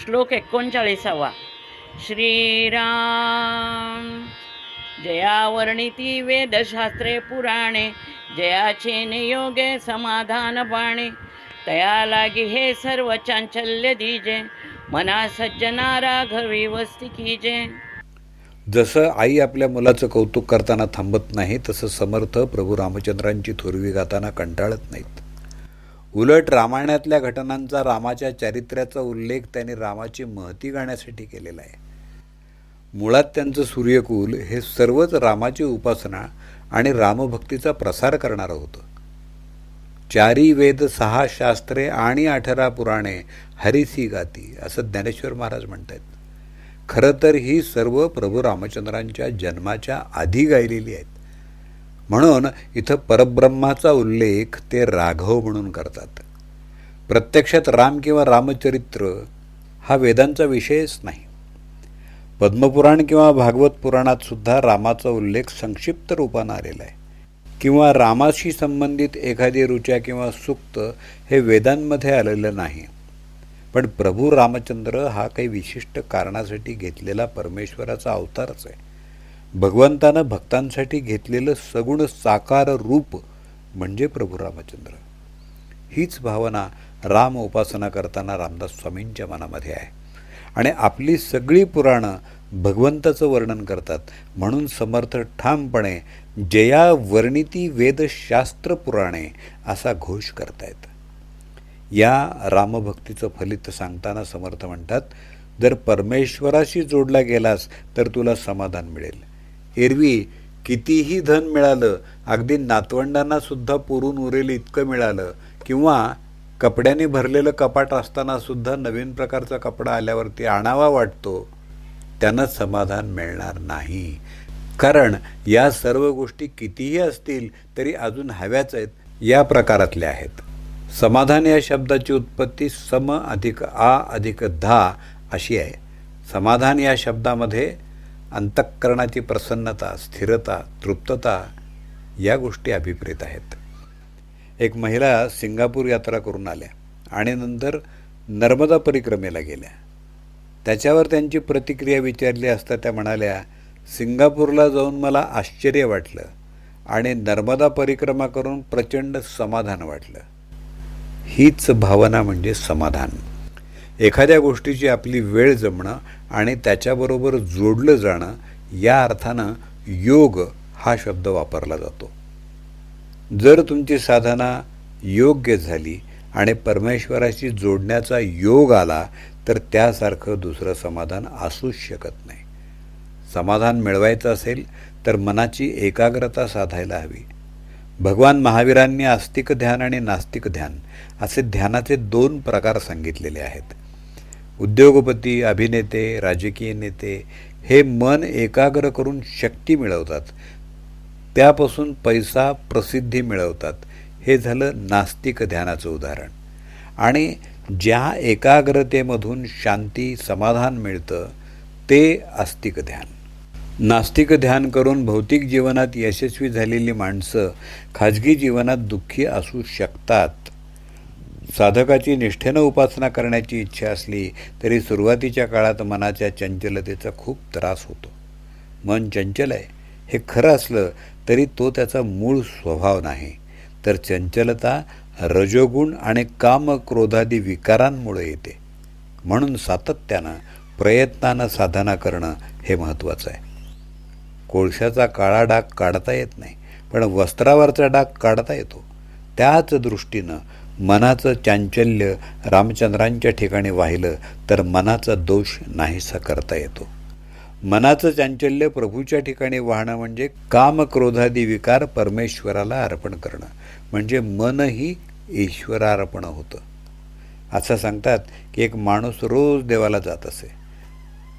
श्लोक एकोणचाळीसावा. श्रीराम जया वर्णिती वेदशास्त्रे पुराणे जयाचे नियोगे समाधान बाणे तया लागी हे सर्व चांचल्य दीजे मना सज्जना राघवी वस्ती कीजे. जसं आई आपल्या मुलाचं कौतुक करताना थांबत नाही तसं समर्थ प्रभू रामचंद्रांची थोरवी गाताना कंटाळत नाहीत. उलट रामायणातल्या घटनांचा रामाच्या चारित्र्याचा उल्लेख त्यांनी रामाची महती गाण्यासाठी केलेला आहे. मुळात त्यांचं सूर्यकुल हे सर्वच रामाची उपासना आणि रामभक्तीचा प्रसार करणारं होतं. चारी वेद सहा शास्त्रे आणि अठरा पुराणे हरिसी गाती असं ज्ञानेश्वर महाराज म्हणतात खरं तर ही सर्व प्रभू रामचंद्रांच्या जन्माच्या आधी गायलेली आहेत. म्हणून इथं परब्रह्माचा उल्लेख ते राघव म्हणून करतात. प्रत्यक्षात राम किंवा रामचरित्र हा वेदांचा विषयच नाही. पद्मपुराण किंवा भागवत पुराणात सुद्धा रामाचा उल्लेख संक्षिप्त रूपानं आलेला आहे. किंवा रामाशी संबंधित एखादी रुचा किंवा सुक्त हे वेदांमध्ये आलेलं नाही. पण प्रभू रामचंद्र हा काही विशिष्ट कारणासाठी घेतलेला परमेश्वराचा अवतारच आहे. भगवंतानं भक्तांसाठी घेतलेलं सगुण साकार रूप म्हणजे प्रभू रामचंद्र. हीच भावना राम उपासना करताना रामदास स्वामींच्या मनामध्ये आहे. आणि आपली सगळी पुराणं भगवंताचं वर्णन करतात. म्हणून समर्थ ठामपणे जया वर्णिती वेदशास्त्र पुराणे असा घोष करतायत. या रामभक्तीचं फलित सांगताना समर्थ म्हणतात जर परमेश्वराशी जोडला गेलास तर तुला समाधान मिळेल. एरवी कितीही धन मिळालं अगदी नातवंडांना सुद्धा पुरून उरेल इतकं मिळालं. किंवा कपड्याने भरलेलं कपाट असताना सुद्धा नवीन प्रकारचा कपडा आल्यावरती आणावा वाटतो त्यांना समाधान मिळणार नाही. कारण या सर्व गोष्टी कितीही असतील तरी अजून हव्याच आहेत या प्रकारातल्या आहेत. समाधान या शब्दाची उत्पत्ती सम अधिक आ अधिक धा अशी आहे. समाधान या शब्दामध्ये अंतःकरणाची प्रसन्नता स्थिरता तृप्तता या गोष्टी अभिप्रेत आहेत. एक महिला सिंगापूर यात्रा करून आल्या आणि नंतर नर्मदा परिक्रमेला गेल्या. त्याच्यावर त्यांची प्रतिक्रिया विचारली असता त्या म्हणाल्या सिंगापूरला जाऊन मला आश्चर्य वाटलं आणि नर्मदा परिक्रमा करून प्रचंड समाधान वाटलं. हीच भावना म्हणजे समाधान. एखाद्या गोष्टीची आपली वेळ जमणं आणि त्याच्याबरोबर जोडलं जाणं या अर्थानं योग हा शब्द वापरला जातो. जर तुमची साधना योग्य झाली आणि परमेश्वराशी जोडण्याचा योग आला तर त्यासारखं दुसरं समाधान असूच शकत नाही. समाधान मिळवायचं असेल तर मनाची एकाग्रता साधायला हवी. भगवान महावीरांनी आस्तिक ध्यान आणि नास्तिक ध्यान असे ध्यानाचे दोन प्रकार सांगितलेले आहेत. उद्योगपती अभिनेते राजकीय नेते हे मन एकाग्र करून शक्ती मिळवतात. त्यापासून पैसा प्रसिद्धी मिळवतात. हे झालं नास्तिक ध्यानाचं उदाहरण. आणि ज्या एकाग्रतेमधून शांती समाधान मिळतं ते आस्तिक ध्यान. नास्तिक ध्यान करून भौतिक जीवनात यशस्वी झालेली माणसं खाजगी जीवनात दुःखी असू शकतात साधकाची निष्ठेनं उपासना करण्याची इच्छा असली तरी सुरुवातीच्या काळात मनाच्या चंचलतेचा खूप त्रास होतो. मन चंचल आहे. हे खरं असलं तरी तो त्याचा मूळ स्वभाव नाही. तर चंचलता रजोगुण आणि काम क्रोधादी विकारांमुळे येते. म्हणून सातत्यानं प्रयत्नानं साधना करणं हे महत्त्वाचं आहे. कोळशाचा काळा डाग काढता येत नाही पण वस्त्रावरचा डाग काढता येतो. त्याच दृष्टीनं मनाचं चांचल्य रामचंद्रांच्या ठिकाणी वाहिलं तर मनाचा दोष नाहीसा करता येतो. मनाचं चांचल्य प्रभूच्या ठिकाणी वाहणं म्हणजे काम क्रोधादी विकार परमेश्वराला अर्पण करणं म्हणजे मनही ईश्वरार्पण होतं. असं सांगतात की एक माणूस रोज देवाला जात असे.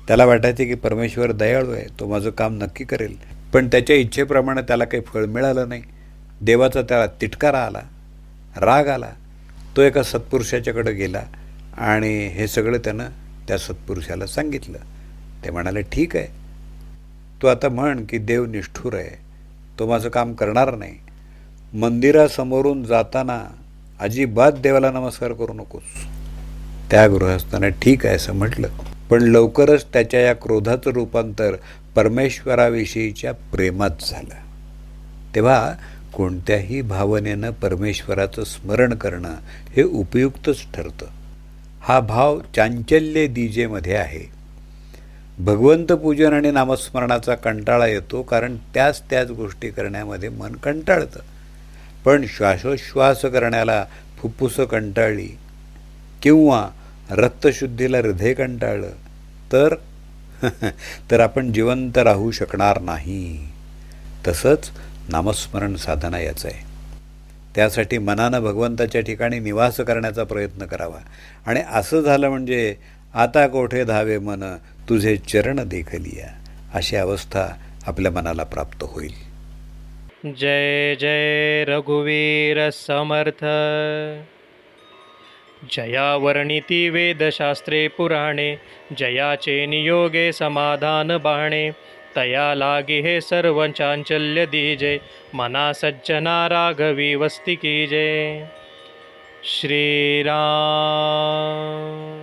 त्याला वाटायचे की परमेश्वर दयाळू आहे तो माझं काम नक्की करेल पण त्याच्या इच्छेप्रमाणे त्याला काही फळ मिळालं नाही. देवाचा त्याला तिटकारा आला राग आला तो एका सत्पुरुषाच्याकडे गेला आणि हे सगळं त्यानं त्या सत्पुरुषाला सांगितलं. ते म्हणाले ठीक आहे. तू आता म्हण की देव निष्ठूर आहे. तो माझं काम करणार नाही. मंदिरासमोरून जाताना अजिबात देवाला नमस्कार करू नकोस. त्या गृहस्थानं ठीक आहे असं म्हटलं. पण लवकरच त्याच्या या क्रोधाचं रूपांतर परमेश्वराविषयीच्या प्रेमात झालं. तेव्हा कोणत्याही भावनेनं परमेश्वराचं स्मरण करणं हे उपयुक्तच ठरतं. हा भाव चांचल्य दीजेमध्ये आहे. भगवंत पूजन आणि नामस्मरणाचा कंटाळा येतो कारण त्याच त्याच गोष्टी करण्यामध्ये मन कंटाळतं. पण श्वासोश्वास करण्याला फुफ्फुसं कंटाळली किंवा रक्तशुद्धीला हृदय कंटाळलं तर तर आपण जिवंत राहू शकणार नाही. तसंच नामस्मरण साधना याचं आहे. त्यासाठी मनानं भगवंताच्या ठिकाणी निवास करण्याचा प्रयत्न करावा. आणि असं झालं म्हणजे आता कोठे धावे मन तुझे चरण देखलिया अशी अवस्था आपल्या मनाला प्राप्त होईल. जय जय रघुवीर समर्थ. जया वर्णिती वेदशास्त्रे पुराणे जयाचे नियोगे समाधान बाणे तया लागी हे सर्व चांचल्य दीजे मना सज्जना राघवी वस्ती कीजे। श्रीराम।